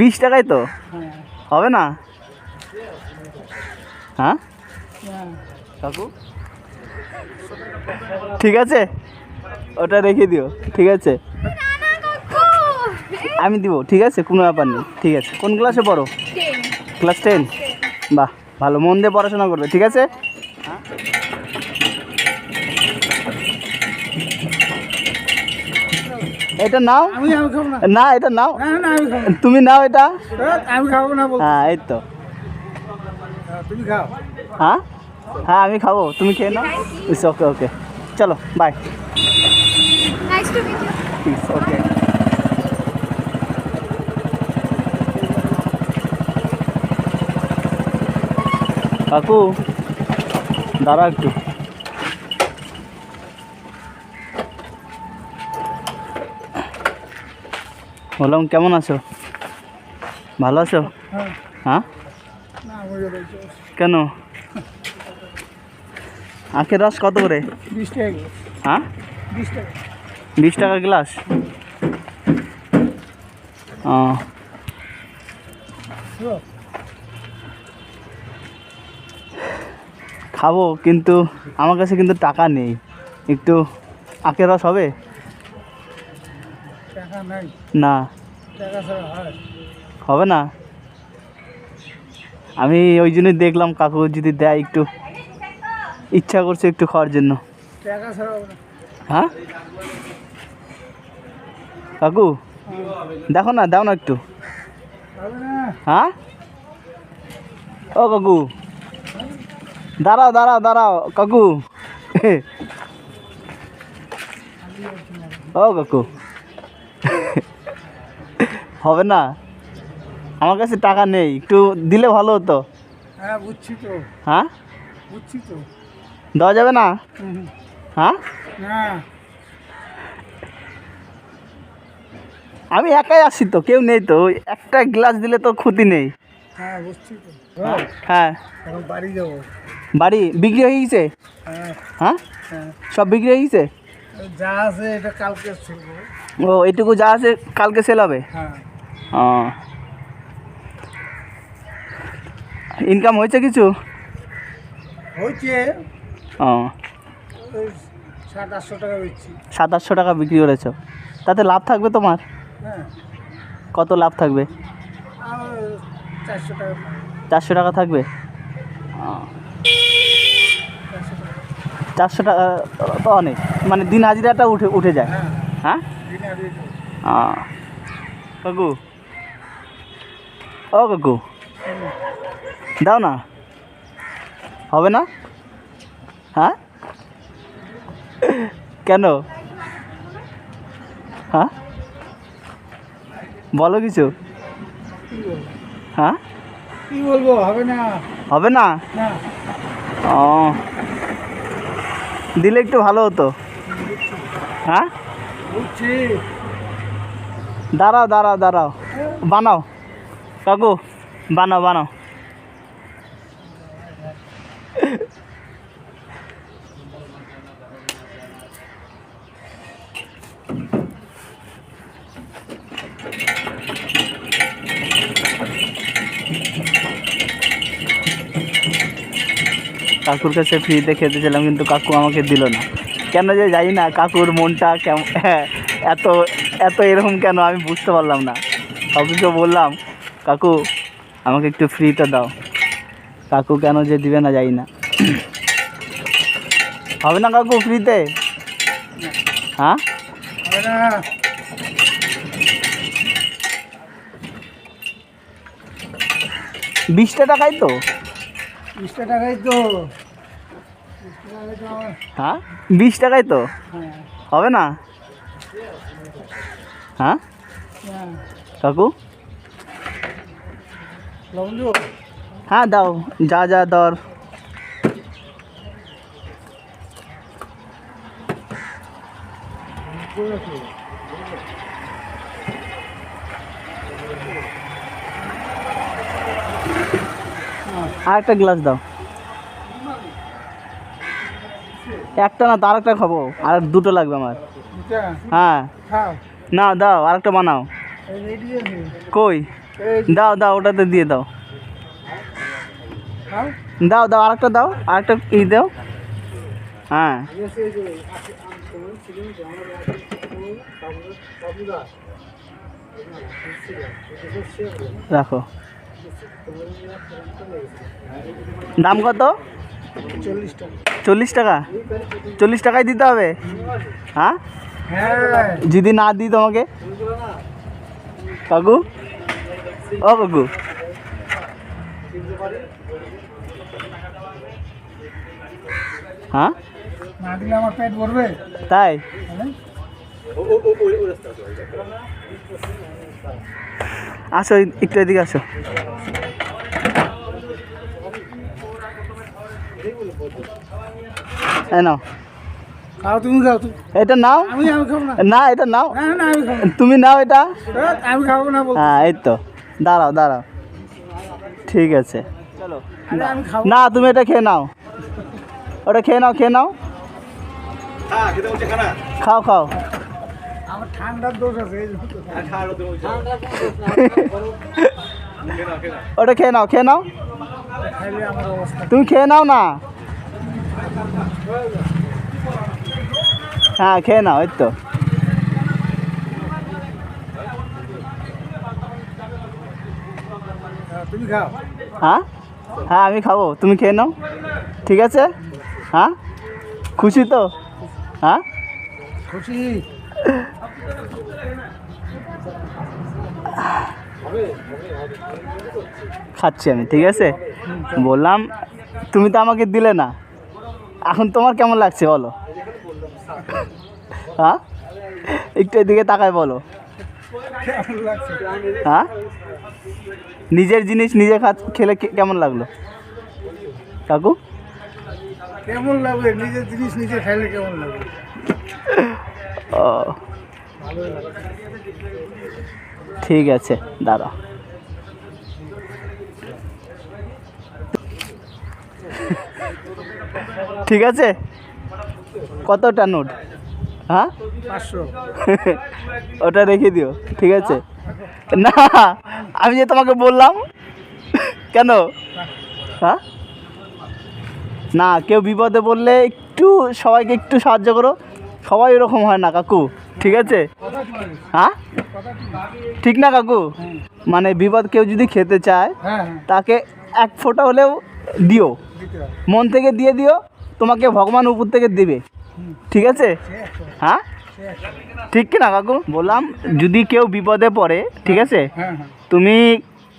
বিশ টাকাই তো? হ্যাঁ। হবে না? হ্যাঁ? হ্যাঁ। কাকু? ঠিক আছে? ওটা রেখে দিও ঠিক আছে? আমি দিব ঠিক আছে? কোনো ব্যাপার নেই ঠিক আছে। কোন ক্লাসে পড়ো? Class ten? বাহ ভালো মন দিয়ে পড়াশোনা করবে ঠিক আছে? এটা নাও। আমি আমি খাব না। না এটা নাও। তুমি নাও এটা। ধ্যাৎ, আমি খাব না বল হ্যাঁ এই তো। হ্যাঁ? হ্যাঁ আমি খাব। তুমি খেয়ে নাও। ইটস ওকে ওকে চলো বাই ওকে কাকু দাঁড়া একটু। বললাম, কেমন আছো? ভালো আছো? হ্যাঁ? কেন? আখের রস কত করে? হ্যাঁ? বিশ টাকা গ্লাস? ও। খাব, কিন্তু আমার কাছে কিন্তু টাকা নেই। একটু আখের রস হবে? না। হবে না? আমি ওই জন্যই দেখলাম কাকু যদি দেয় একটু ইচ্ছা করছে একটু খাওয়ার জন্য। হ্যাঁ? কাকু দেখো না দাও না একটু। হ্যাঁ? ও কাকু দাঁড়াও দাঁড়াও দাঁড়াও কাকু। ও কাকু। হবে না? আমার কাছে টাকা নেই একটু দিলে ভালো হতো। হ্যাঁ বুঝছি তো। হ্যাঁ? বুঝছি তো। দেওয়া যাবে না? হ্যাঁ? আমি একাই আসছি তো কেউ নেই তো। একটা গ্লাস দিলে তো ক্ষতি নেই। হ্যাঁ বুঝছি তো। হ্যাঁ, হ্যাঁ। বাড়ি যাব। বাড়ি বিক্রি হয়ে গেছে? হ্যাঁ। হ্যাঁ? সব বিক্রি হয়ে গেছে? যা আছে এটা কালকে ও এইটুকু যা আছে কালকে সেল হবে? হ্যাঁ। ইনকাম হয়েছে কিছু? হয়েছে। ও। সাত আটশো টাকা বেচছি। সাত আটশো টাকা বিক্রি করেছ। তাতে লাভ থাকবে তোমার? হ্যাঁ। কত লাভ থাকবে? চারশো টাকা চারশো টাকা থাকবে? চারশো টাকা তো অনেক। মানে দিন হাজিরাটা উঠে উঠে যায়। হ্যাঁ। হ্যাঁ? কাকু ও কাকু দাও না। হবে না? হ্যাঁ? কেন? হ্যাঁ? বলো কিছু। হ্যাঁ? কি বলব হবে না। হবে না? ও। দিলে একটু ভালো হতো। হ্যাঁ? দাঁড়াও দাঁড়াও দাঁড়াও। বানাও। কাকু, বানাও বানাও। কাকুর কাছে ফ্রিতে খেতেছিলাম কিন্তু কাকু আমাকে দিল না। কেন যে জানি না, কাকুর মনটা কেমন হ্যাঁ এত এত এরকম কেন আমি বুঝতে পারলাম না। কাকুকে বললাম কাকু আমাকে একটু ফ্রিতে দাও। কাকু কেন যে দিবে না জানি না। হবে না কাকু ফ্রিতে হ্যাঁ? বিশটা টাকাই তো? বিশটা টাকাই তো। হ্যাঁ? বিশ টাকাই তো? হ্যাঁ। হবে না? হ্যাঁ? হ্যাঁ। কাকু? হ্যাঁ দাও যা যা দর আর একটা গ্লাস দাও। একটা না তার একটা খাব। আর দুটো লাগবে আমার। হ্যাঁ। না দাও আর একটা বানাও কই? দাও দাও ওটাতে দিয়ে দাও। দাও দাও আরেকটা দাও আরেকটা ই দাও। হ্যাঁ। রাখো। দাম কত? চল্লিশ টাকা। চল্লিশ টাকা চল্লিশ টাকায় দিতে হবে? হ্যাঁ? হ্যাঁ। যদি না দিই তোমাকে? কাকু? ও কাকু হ্যাঁ না দিলে আমার পেট ভরবে? তাই? আসো একটু এদিকে আসো। এই নাও। খাও তুমি খাও এটা নাও? আমি আমি খাব না। না এটা নাও। না না আমি খাব। তুমি নাও এটা। ধ্যাৎ, আমি খাব না হ্যাঁ এই তো। দাঁড়াও দাঁড়াও। ঠিক আছে। না তুমি এটা খেয়ে নাও। ওটা খেয়ে নাও খেয়ে নাও। খাও খাও। ওটা খেয়ে নাও খেয়ে নাও। তুমি খেয়ে নাও না? হ্যাঁ খেয়ে নাও এই তো। হ্যাঁ, হ্যাঁ আমি খাব। তুমি খেয়ে নাও। ঠিক আছে? হ্যাঁ? খুশি তো? হ্যাঁ? খুশি। খাচ্ছি আমি ঠিক আছে? বললাম তুমি তো আমাকে দিলে না। এখন তোমার কেমন লাগছে বলো? হ্যাঁ? একটু এদিকে তাকায় বলো। হ্যাঁ? নিজের জিনিস নিজে খা খেলে কেমন লাগল? কাকু? কেমন লাগবে নিজের জিনিস নিজে খাইলে কেমন লাগবে ও। ঠিক আছে দাঁড়া ঠিক আছে? কতটা নোট? হ্যাঁ? ওটা রেখে দিও ঠিক আছে? না আমি যে তোমাকে বললাম কেন? হ্যাঁ? না কেউ বিপদে বললে একটু সবাইকে একটু সাহায্য করো। সবাই এরকম হয় না কাকু ঠিক আছে? হ্যাঁ? ঠিক না কাকু? মানে বিপদ কেউ যদি খেতে চায় হ্যাঁ হ্যাঁ। তাকে এক ফোঁটা হলেও দিও। মন থেকে দিয়ে দিও তোমাকে ভগবান উপর থেকে দেবে। ঠিক আছে? হ্যাঁ? ঠিক কি না কাকু? বললাম যদি কেউ বিপদে পড়ে ঠিক আছে? হ্যাঁ হ্যাঁ। তুমি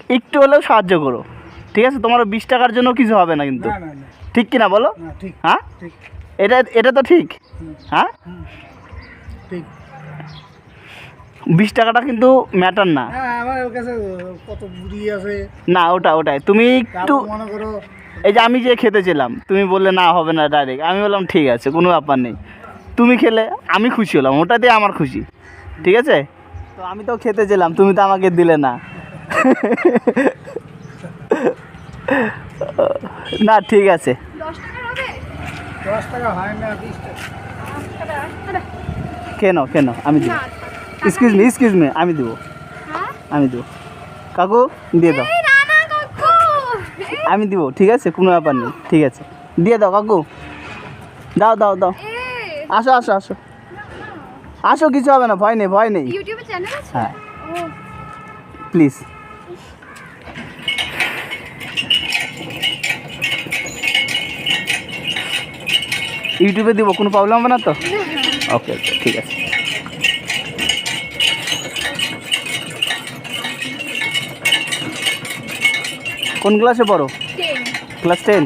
একটু হলেও সাহায্য করো। ঠিক আছে? তোমার বিশ টাকার জন্য কিছু হবে না কিন্তু। ঠিক কি না বলো হ্যাঁ? এটা এটা তো ঠিক। হ্যাঁ? বিশ টাকাটা কিন্তু ম্যাটার না। হ্যাঁ না ওটা ওটাই। তুমি একটু মনে করো এই যে আমি যে খেতে ছিলাম তুমি বললে না হবে না ডাইরেক্ট আমি বললাম ঠিক আছে কোনো ব্যাপার নেই। তুমি খেলে আমি খুশি হলাম ওটাতে আমার খুশি। ঠিক আছে? তো আমি তো খেতে ছিলাম তুমি তো আমাকে দিলে না। না ঠিক আছে। হয় কেন কেন? আমি দিব। না এক্সকিউজ মি এক্সকিউজ মি আমি দেবো। হ্যাঁ? আমি দেবো। কাকু দিয়ে দাও। আমি দিব ঠিক আছে? কোনো ব্যাপার নেই ঠিক আছে। দিয়ে দাও কাকু। দাও দাও দাও। আসো আসো আসো। আসো কিছু হবে না ভয় নেই ভয় নেই। হ্যাঁ। প্লিজ ইউটিউবে দিব কোনো প্রবলেম হবে না তো? ওকে ওকে ঠিক আছে। কোন ক্লাসে পড়ো? ক্লাস টেন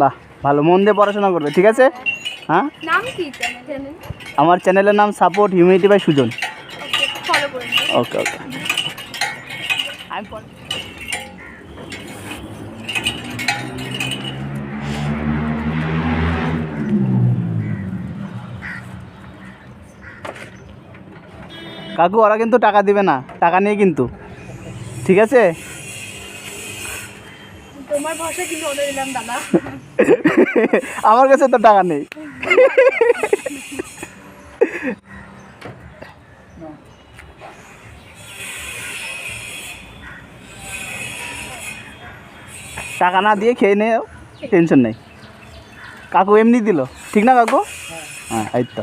বাহ ভালো মন দিয়ে পড়াশোনা করবে ঠিক আছে? হ্যাঁ? আমার চ্যানেলের নাম support humanity by Sujan okay okay কাকু ওরা কিন্তু টাকা দিবে না টাকা নিয়ে কিন্তু। ঠিক আছে? আমার ভরসা কিন্তু দিলাম দাদা আমার কাছে তো টাকা নেই টাকা না দিয়ে খেয়ে নেও টেনশন নেই কাকু এমনি দিল ঠিক না কাকু হ্যাঁ এই তো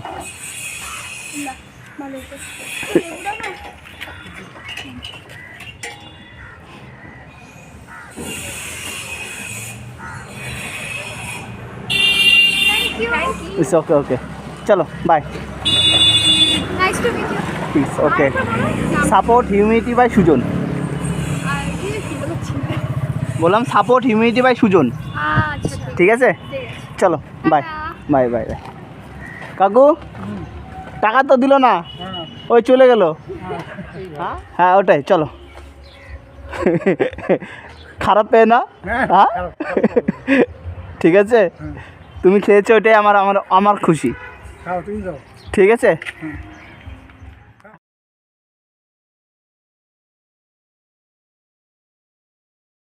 ইটস ওকে ওকে চলো bye Nice to meet you. Please okay support humanity by Sujan? বললাম সাপোর্ট হিউমিনিটি বাই সুজন আচ্ছা, ঠিক ঠিক আছে? চলো বাই বাই বাই বাই কাকু টাকা তো দিল না? হ্যাঁ। ওই চলে গেল? হ্যাঁ। ওটাই চলো। খারাপ পেয়ে না? হ্যাঁ, হ্যাঁ? ঠিক আছে? তুমি খেয়েছো ওটাই আমার আমার আমার খুশি। ঠিক আছে।